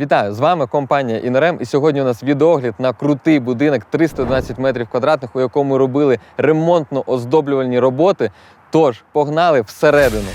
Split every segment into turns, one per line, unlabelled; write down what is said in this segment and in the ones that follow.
Вітаю! З вами компанія Інорем. І сьогодні у нас відеогляд на крутий будинок 312 метрів квадратних, у якому робили ремонтно-оздоблювальні роботи. Тож погнали всередину.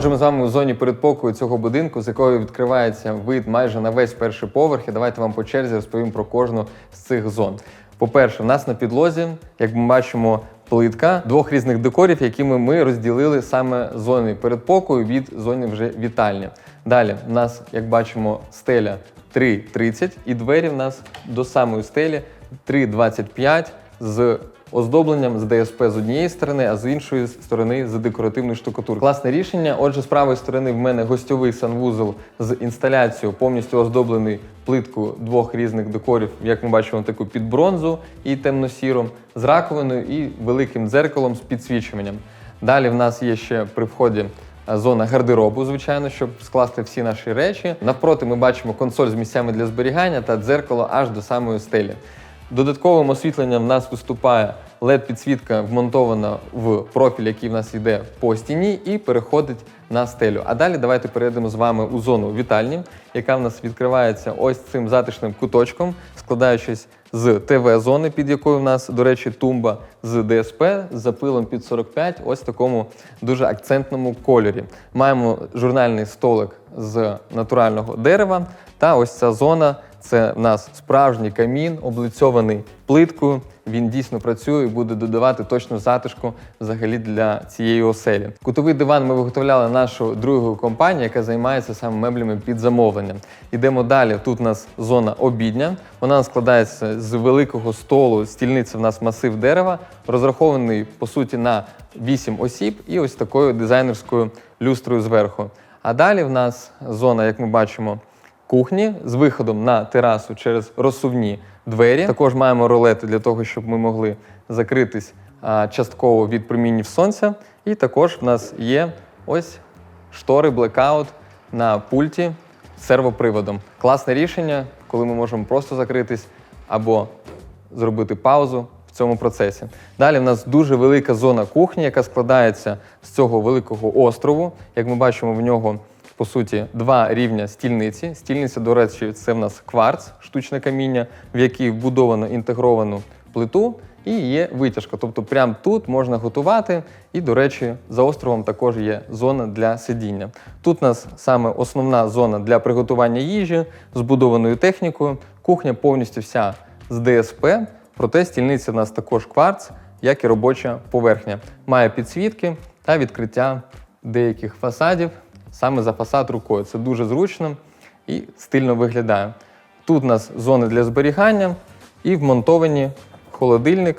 Отже, з вами у зоні передпокою цього будинку, з якої відкривається вид майже на весь перший поверх. І давайте вам по черзі розповім про кожну з цих зон. По-перше, в нас на підлозі, як ми бачимо, плитка двох різних декорів, якими ми розділили саме зони передпокою від зони вже вітальні. Далі в нас, як бачимо, стеля 3,30 і двері в нас до самої стелі 3,25 з оздобленням з ДСП з однієї сторони, а з іншої сторони з декоративної штукатури. Класне рішення. Отже, з правої сторони в мене гостьовий санвузол з інсталяцією, повністю оздоблений плиткою двох різних декорів, як ми бачимо, таку під бронзу і темно-сіром, з раковиною і великим дзеркалом з підсвічуванням. Далі в нас є ще при вході е, зона гардеробу, звичайно, щоб скласти всі наші речі. Навпроти ми бачимо консоль з місцями для зберігання та дзеркало аж до самої стелі. Додатковим освітленням в нас виступає LED-підсвітка, вмонтована в профіль, який в нас йде по стіні, і переходить на стелю. А далі давайте перейдемо з вами у зону вітальні, яка в нас відкривається ось цим затишним куточком, складаючись з ТВ-зони, під якою в нас, до речі, тумба з ДСП з запилом під 45, ось в такому дуже акцентному кольорі. Маємо журнальний столик з натурального дерева, та ось ця зона. Це в нас справжній камін, облицьований плиткою. Він дійсно працює і буде додавати точну затишку взагалі для цієї оселі. Кутовий диван ми виготовляли нашу другу компанію, яка займається саме меблями під замовленням. Йдемо далі. Тут у нас зона обідня. Вона складається з великого столу. Стільниця в нас масив дерева, розрахований по суті на 8 осіб, і ось такою дизайнерською люстрою зверху. А далі в нас зона, як ми бачимо кухні з виходом на терасу через розсувні двері. Також маємо ролети для того, щоб ми могли закритись частково від промінів сонця. І також в нас є ось штори блекаут на пульті з сервоприводом. Класне рішення, коли ми можемо просто закритись або зробити паузу в цьому процесі. Далі в нас дуже велика зона кухні, яка складається з цього великого острову. Як ми бачимо, в нього по суті два рівня стільниці. Стільниця, до речі, це в нас кварц, штучне каміння, в який вбудовано інтегровану плиту. І є витяжка, тобто прямо тут можна готувати. І, до речі, за островом також є зона для сидіння. Тут у нас саме основна зона для приготування їжі з будованою технікою. Кухня повністю вся з ДСП, проте стільниця в нас також кварц, як і робоча поверхня. Має підсвітки та відкриття деяких фасадів саме за фасад рукою. Це дуже зручно і стильно виглядає. Тут у нас зони для зберігання і вмонтовані холодильник,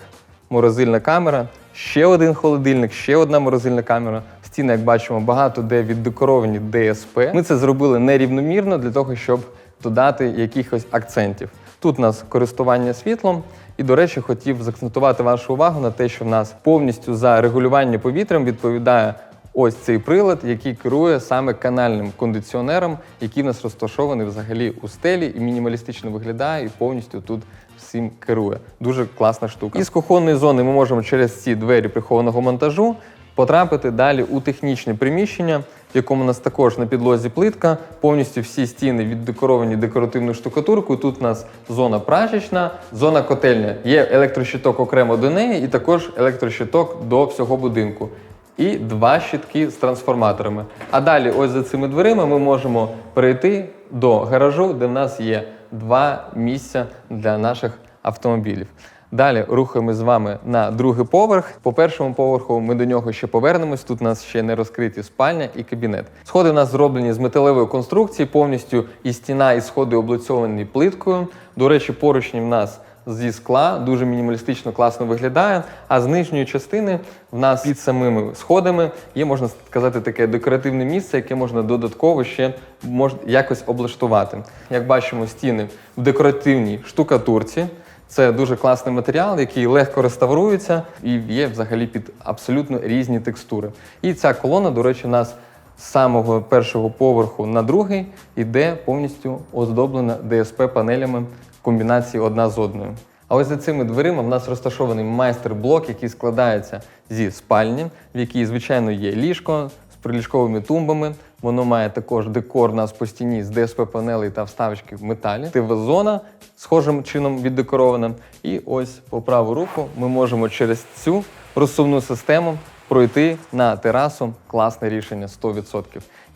морозильна камера, ще один холодильник, ще одна морозильна камера. Стіни, як бачимо, багато де віддекоровані ДСП. Ми це зробили нерівномірно для того, щоб додати якихось акцентів. Тут у нас користування світлом. І, до речі, хотів заакцентувати вашу увагу на те, що в нас повністю за регулювання повітрям відповідає ось цей прилад, який керує саме канальним кондиціонером, який в нас розташований взагалі у стелі і мінімалістично виглядає, і повністю тут всім керує. Дуже класна штука. Із кухонної зони ми можемо через ці двері прихованого монтажу потрапити далі у технічне приміщення, в якому у нас також на підлозі плитка, повністю всі стіни віддекоровані декоративною штукатуркою. Тут у нас зона прачечна, зона котельня. Є електрощиток окремо до неї, і також електрощиток до всього будинку. І два щитки з трансформаторами. А далі, ось за цими дверима, ми можемо перейти до гаражу, де в нас є два місця для наших автомобілів. Далі рухаємо з вами на другий поверх. По першому поверху ми до нього ще повернемось. Тут у нас ще не розкриті спальня і кабінет. Сходи у нас зроблені з металевої конструкції, повністю і стіна, і сходи облицьовані плиткою. До речі, поручні в нас зі скла, дуже мінімалістично класно виглядає. А з нижньої частини в нас під самими сходами є, можна сказати, таке декоративне місце, яке можна додатково ще мож, якось облаштувати. Як бачимо, стіни в декоративній штукатурці. Це дуже класний матеріал, який легко реставрується і є взагалі під абсолютно різні текстури. І ця колона, до речі, у нас з самого першого поверху на другий іде повністю оздоблена ДСП панелями комбінації одна з одною. А ось за цими дверима в нас розташований майстер-блок, який складається зі спальні, в якій, звичайно, є ліжко з приліжковими тумбами. Воно має також декор у нас по стіні з ДСП панелей та вставочки в металі. ТВ-зона схожим чином віддекорована. І ось по праву руку ми можемо через цю розсувну систему пройти на терасу. Класне рішення 100%.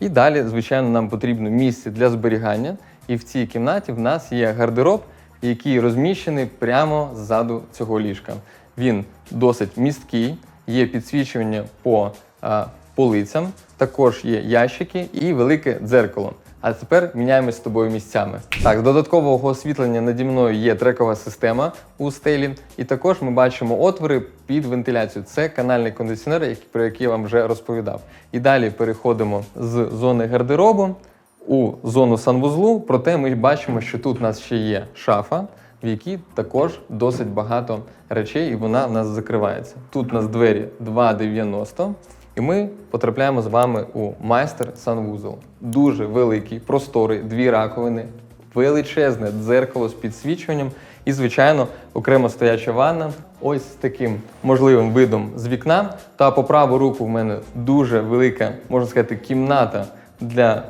І далі, звичайно, нам потрібно місце для зберігання. І в цій кімнаті в нас є гардероб, який розміщений прямо ззаду цього ліжка. Він досить місткий, є підсвічування по а, полицям, також є ящики і велике дзеркало. А тепер міняємось з тобою місцями. Так, з додаткового освітлення наді мною є трекова система у стелі, і також ми бачимо отвори під вентиляцію. Це канальний кондиціонер, про який я вам вже розповідав. І далі переходимо з зони гардеробу у зону санвузлу. Проте ми бачимо, що тут у нас ще є шафа, в якій також досить багато речей, і вона в нас закривається. Тут у нас двері 2,90. І ми потрапляємо з вами у майстер санвузол. Дуже великий, просторий, дві раковини, величезне дзеркало з підсвічуванням і, звичайно, окремо стояча ванна. Ось з таким можливим видом з вікна. Та по праву руку в мене дуже велика, можна сказати, кімната для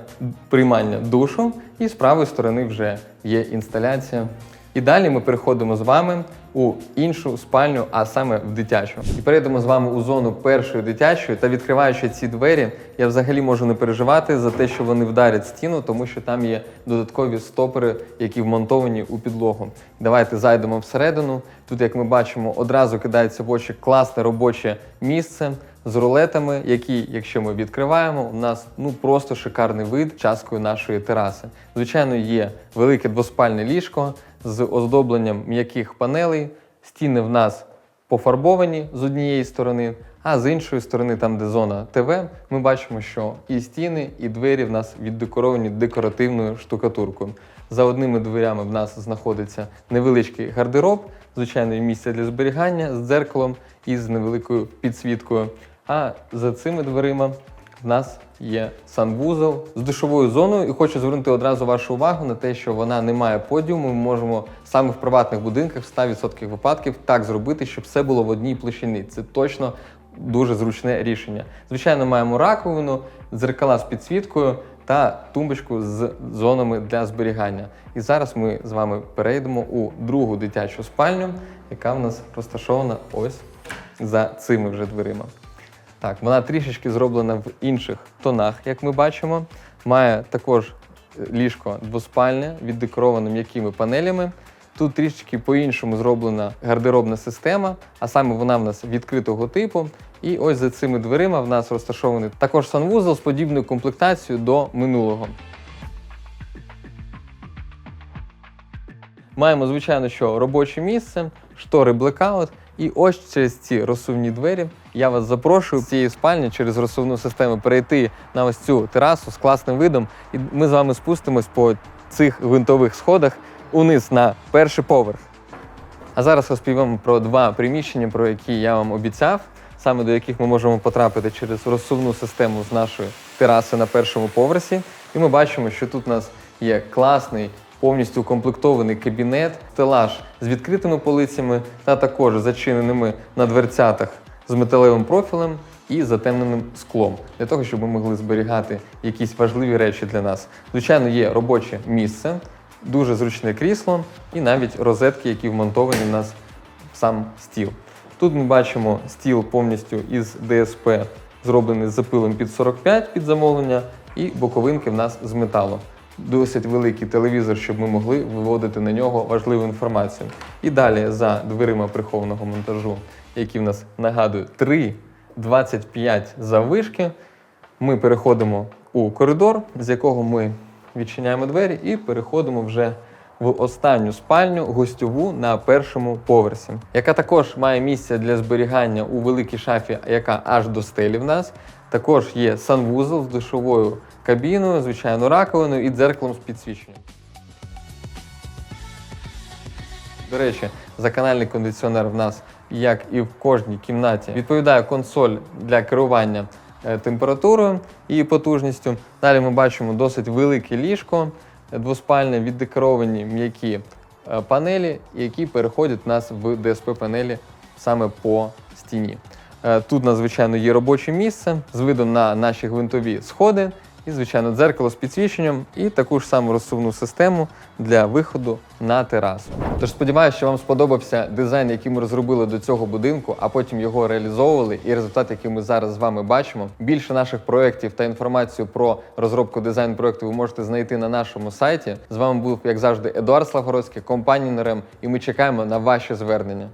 приймання душу. І з правої сторони вже є інсталяція. І далі ми переходимо з вами у іншу спальню, а саме в дитячу. І перейдемо з вами у зону першої дитячої. Та відкриваючи ці двері, я взагалі можу не переживати за те, що вони вдарять стіну, тому що там є додаткові стопори, які вмонтовані у підлогу. Давайте зайдемо всередину. Тут, як ми бачимо, одразу кидається в очі класне робоче місце з рулетами, які, якщо ми відкриваємо, у нас ну просто шикарний вид часткою нашої тераси. Звичайно, є велике двоспальне ліжко з оздобленням м'яких панелей. Стіни в нас пофарбовані з однієї сторони, а з іншої сторони, там де зона ТВ, ми бачимо, що і стіни, і двері в нас віддекоровані декоративною штукатуркою. За одними дверями в нас знаходиться невеличкий гардероб, звичайно, і місце для зберігання з дзеркалом і з невеликою підсвіткою. А за цими дверима в нас є санвузол з душовою зоною, і хочу звернути одразу вашу увагу на те, що вона не має подіуму. Ми можемо саме в приватних будинках в 100% випадків так зробити, щоб все було в одній площині. Це точно дуже зручне рішення. Звичайно, маємо раковину, дзеркала з підсвіткою та тумбочку з зонами для зберігання. І зараз ми з вами перейдемо у другу дитячу спальню, яка в нас розташована ось за цими вже дверима. Так, вона трішечки зроблена в інших тонах, як ми бачимо. Має також ліжко двоспальне, віддекороване м'якими панелями. Тут трішечки по-іншому зроблена гардеробна система, а саме вона в нас відкритого типу. І ось за цими дверима в нас розташований також санвузол з подібною комплектацією до минулого. Маємо, звичайно, що робоче місце, штори блекаут. І ось через ці розсувні двері я вас запрошую з цієї спальні через розсувну систему перейти на ось цю терасу з класним видом. І ми з вами спустимось по цих гвинтових сходах униз на перший поверх. А зараз розповім про два приміщення, про які я вам обіцяв, саме до яких ми можемо потрапити через розсувну систему з нашої тераси на першому поверсі. І ми бачимо, що тут у нас є класний, повністю укомплектований кабінет, стелаж з відкритими полицями та також зачиненими на дверцятах з металевим профілем і затемненим склом, для того, щоб ми могли зберігати якісь важливі речі для нас. Звичайно, є робоче місце, дуже зручне крісло і навіть розетки, які вмонтовані в нас в сам стіл. Тут ми бачимо стіл повністю із ДСП, зроблений з запилом під 45 під замовлення, і боковинки в нас з металу. Досить великий телевізор, щоб ми могли виводити на нього важливу інформацію. І далі за дверима прихованого монтажу, які в нас нагадую 3,25 заввишки, ми переходимо у коридор, з якого ми відчиняємо двері і переходимо вже в останню спальню гостьову на першому поверсі, яка також має місце для зберігання у великій шафі, яка аж до стелі в нас. Також є санвузол з душовою кабіною, звичайно, раковиною і дзеркалом з підсвіченням. До речі, заканальний кондиціонер в нас, як і в кожній кімнаті, відповідає консоль для керування е, температурою і потужністю. Далі ми бачимо досить велике ліжко, е, двоспальне, віддекоровані м'які е, панелі, які переходять у нас в ДСП-панелі саме по стіні. Е, Тут, надзвичайно, є робоче місце з видом на наші гвинтові сходи, і, звичайно, дзеркало з підсвіченням і таку ж саму розсувну систему для виходу на терасу. Тож сподіваюся, що вам сподобався дизайн, який ми розробили до цього будинку, а потім його реалізовували. І результат, який ми зараз з вами бачимо. Більше наших проєктів та інформацію про розробку дизайн проєкту ви можете знайти на нашому сайті. З вами був, як завжди, Едуард Славгородський, компанія НРМ, і ми чекаємо на ваші звернення.